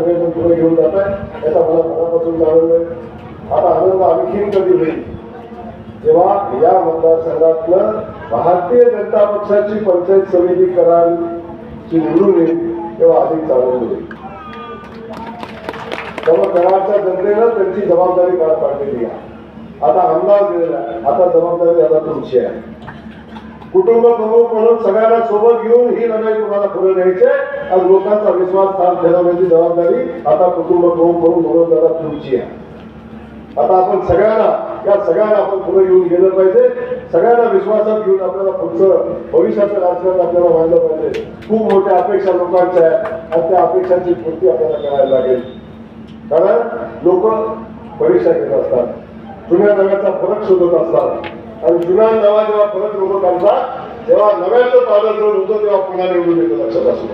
सगळेजण पुढे घेऊन जात आहे याचा मला मनापासून आनंद आहे आता आनंद आणखीन कधी होईल? जेव्हा या मतदारसंघातलं भारतीय जनता पक्षाची पंचायत समिती करारची निवडून येईल तेव्हा अधिक आनंद होईल त्यामुळे कराडच्या जनतेनं त्यांची जबाबदारी पार पाडलेली आहे. आता अंदाज दिलेला आहे. आता जबाबदारी आता तुमची आहे. कुटुंब प्रमुख म्हणून सगळ्यांना सोबत घेऊन ही लढाई तुम्हाला पुढे न्यायची आहे. आणि लोकांचा विश्वास स्थान ठेवण्याची जबाबदारी आता कुटुंब प्रमुख म्हणून म्हणून तुमची आहे. आता आपण सगळ्यांना या सगळ्यांना आपण पुढे घेऊन गेलं पाहिजे. सगळ्यांना विश्वासात घेऊन आपल्याला पुढचं भविष्याचं राजकारण आपल्याला व्हायला पाहिजे. खूप मोठ्या अपेक्षा लोकांच्या आहेत आणि त्या अपेक्षांची पूर्ती आपल्याला करायला लागेल. कारण लोक परीक्षा घेत असतात. जुन्या नव्याचा फरक शोधत असतात. आणि जुन्या नवा जेव्हा फरक लोक करतात तेव्हा नव्याचं पालन जर होतं तेव्हा पुन्हा निवडून येतं लक्षात असू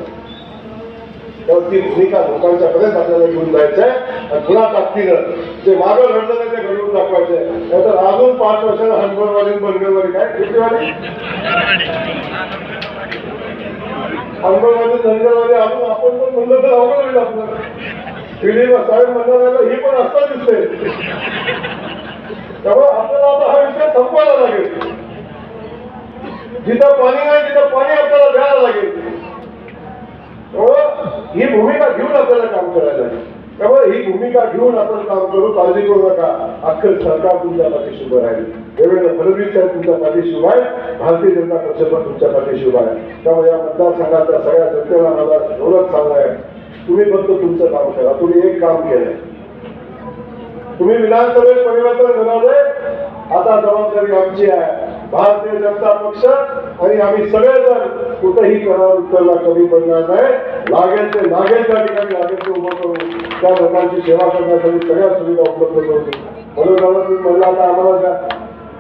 तेव्हा ती भूमिका लोकांच्या पर्यंत आपल्याला घेऊन जायचं. आहे आणि पुन्हा ताकदीनं जे मागं घडलं नाही ते घडवून दाखवायचंय नाहीतर अजून पाच वर्षाला हनगरवाडी बनगरवाडी काय? कितीवाडी हनगरवाडी धनगरवाडी अजून आपण पण म्हणलं तर अवघड होईल आपलं. पिढी साहेब म्हणणार ही पण असता दिसते. त्यामुळे आपल्याला आता हा विषय संपवायला लागेल. जिथं पाणी नाही तिथं पाणी आपल्याला द्यायला लागेल त्यामुळं ही भूमिका घेऊन आपल्याला काम करायला लागेल. त्यामुळे ही भूमिका घेऊन आपण काम करू काळजी करू नका. अख्खं सरकार तुमच्या पाठीशी उभं राहील. देवेंद्र फडणवीस साहेब तुमच्या पाठीशी उभा आहे भारतीय जनता पक्ष पण तुमच्या पाठीशी उभा आहे. त्यामुळे या मतदारसंघातल्या सगळ्या जनतेला माझा एवढंच सांगणं आहे तुम्ही फक्त तुमचं काम करा. तुम्ही एक काम केलंय. तुम्ही विधानसभेत परिवर्तन घडवलंय आता जबाबदारी आमची आहे. भारतीय जनता पक्ष आणि आम्ही सगळेजण कुठेही करार उत्तरला कमी पडणार नाही. लागेल ते लागेल त्या ठिकाणी लागेल ते उभं करू त्या लोकांची सेवा करण्यासाठी सगळ्या सुविधा उपलब्ध करू म्हणून दादा मी म्हणलं आता आम्हाला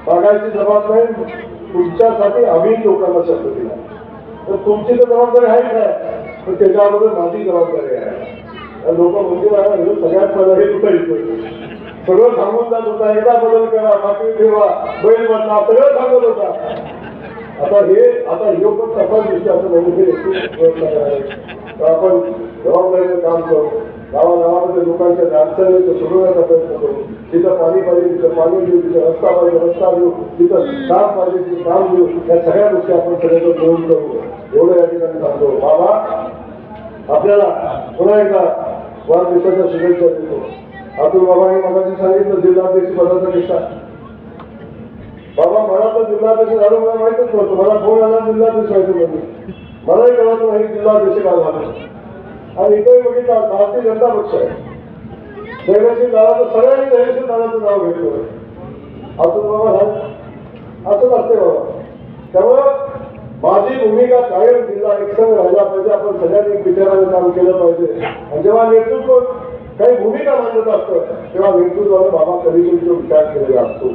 त्या जबाबदारी तुमच्यासाठी आम्ही लोकांना शब्द दिला. तर तुमची तर जबाबदारी आहेच आहे पण त्याच्याबरोबर माझी जबाबदारी आहे. लोक म्हणजे सगळ्यात मला हे कुठं येतं सगळं सांगून जात होता एकदा बदल करा बाकी ठेवा बैल बदला सगळं सांगत होता. आता हे आता हे पण तसाच दिसते असं म्हणजे प्रयत्न तर आपण जबाबदारीचं काम करू. गावागावामध्ये लोकांच्या अडचणी सोडवण्याचा प्रयत्न करू. तिथं पाणी पाहिजे तिथं पाणी देऊ तिथं रस्ता पाहिजे रस्ता देऊ तिथं काम पाहिजे तिथं काम देऊ या सगळ्या गोष्टी आपण सगळ्यांचं मिळून करू. एवढं या ठिकाणी सांगतो. बाबा आपल्याला पुन्हा एकदा वाढदिवसाच्या शुभेच्छा देतो. अतुल बाबांनी मगाशी सांगितलं जिल्हाध्यक्ष पदाचा किस्सा बाबा मला तर जिल्हाध्यक्ष झालं मला माहितच नव्हतं. मला फोन आला जिल्हाध्यक्ष व्हायचं म्हणजे मलाही कळत नाही जिल्हाध्यक्ष का झालं. आणि इथंही बघितलं भारतीय जनता पक्ष आहे. जयशील दादाचं सगळ्यांनी जयशील दादाचं नाव घेतलं. अतुल बाबा झालं. असंच असते बाबा. त्यामुळं माझी भूमिका कायम जिल्हा एकसंघ राहिला पाहिजे. आपण सगळ्यांनी विचाराने काम केलं पाहिजे. आणि जेव्हा नेतृत्व काही भूमिका मांडत असतं तेव्हा नेतृत्वाने बाबा कधी तो विचार केलेला असतो.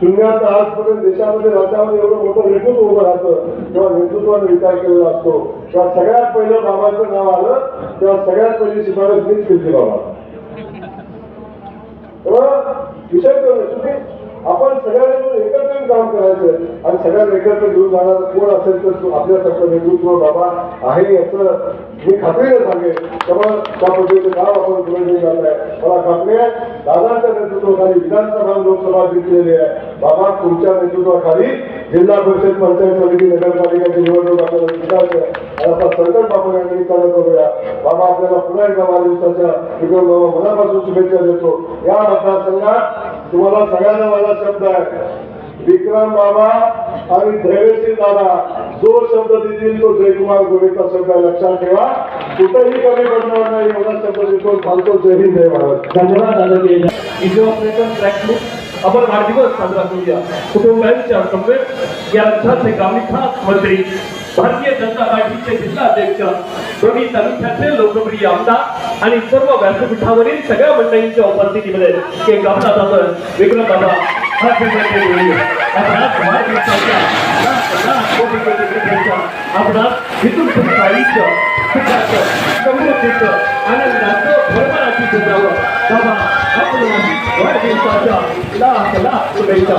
शून्यात आजपर्यंत देशामध्ये राज्यामध्ये एवढं मोठं नेतृत्व उभं राहतं तेव्हा नेतृत्वाने विचार केलेला असतो. तेव्हा सगळ्यात पहिलं बाबांचं नाव आलं तेव्हा सगळ्यात पहिली शिफारस मीच केली बाबा. तेव्हा विषय करू तुम्ही आपण सगळ्यांनी मिळून काम करायचं आणि सगळ्या एकत्र घेऊन जाणार कोण असेल तर तो आपल्यासारखं नेतृत्व बाबा आहे याचं मी खात्रीने सांगेल त्यामुळे त्या पद्धतीचं काम आपण पुढे घेऊन जात आहे. मला खात्री आहे दादांच्या नेतृत्वाखाली विधानसभा लोकसभा जिंकलेली आहे. बाबा तुमच्या नेतृत्वाखाली जिल्हा परिषद पंचायत समिती नगरपालिकेची निवडणूक आपल्याला जिंकायची आहे. आणि असा संकल्प आपण या निमित्तानं करूया बाबा आपल्याला पुन्हा एकदा वाढदिवसाच्या विक्रम बाबा मनापासून शुभेच्छा देतो. या मतदारसंघात तुम्हाला सगळ्यांना माझा शब्द आहे. विक्रम बाबा आणि धैर्यशील दादा. जो शब्द देतील तो जयकुमार गोरेचा शब्द लक्षात ठेवा. कुठेही कमी पडणार नाही एवढा शब्द देतो सांगतो जय हिंद जय महाराज धन्यवाद आदरणीय व्हिडिओ ऑपरेटर ट्रॅकलिस्ट आपण वाढदिवस साजरा करूया. कुटुंबांच्या समवेत या रथाचे खास मंत्री भारतीय जनता पार्टीचे जिल्हा अध्यक्ष दोन्ही तालुक्याचे लोकप्रिय आमदार आणि सर्व व्यासपीठावरील सगळ्या मंडळींच्या उपस्थितीमध्ये केक कापला जातोय विक्रम बाबा आपणास वाढदिवसाच्या लाख लाख कोटी कोटी शुभेच्छा आपणास इथून पुढे आयुष्य सुखाचं समृद्धीचं आनंदाचं भरभराटी जगावं बाबा आपल्या वाढदिवसाच्या लाख लाख शुभेच्छा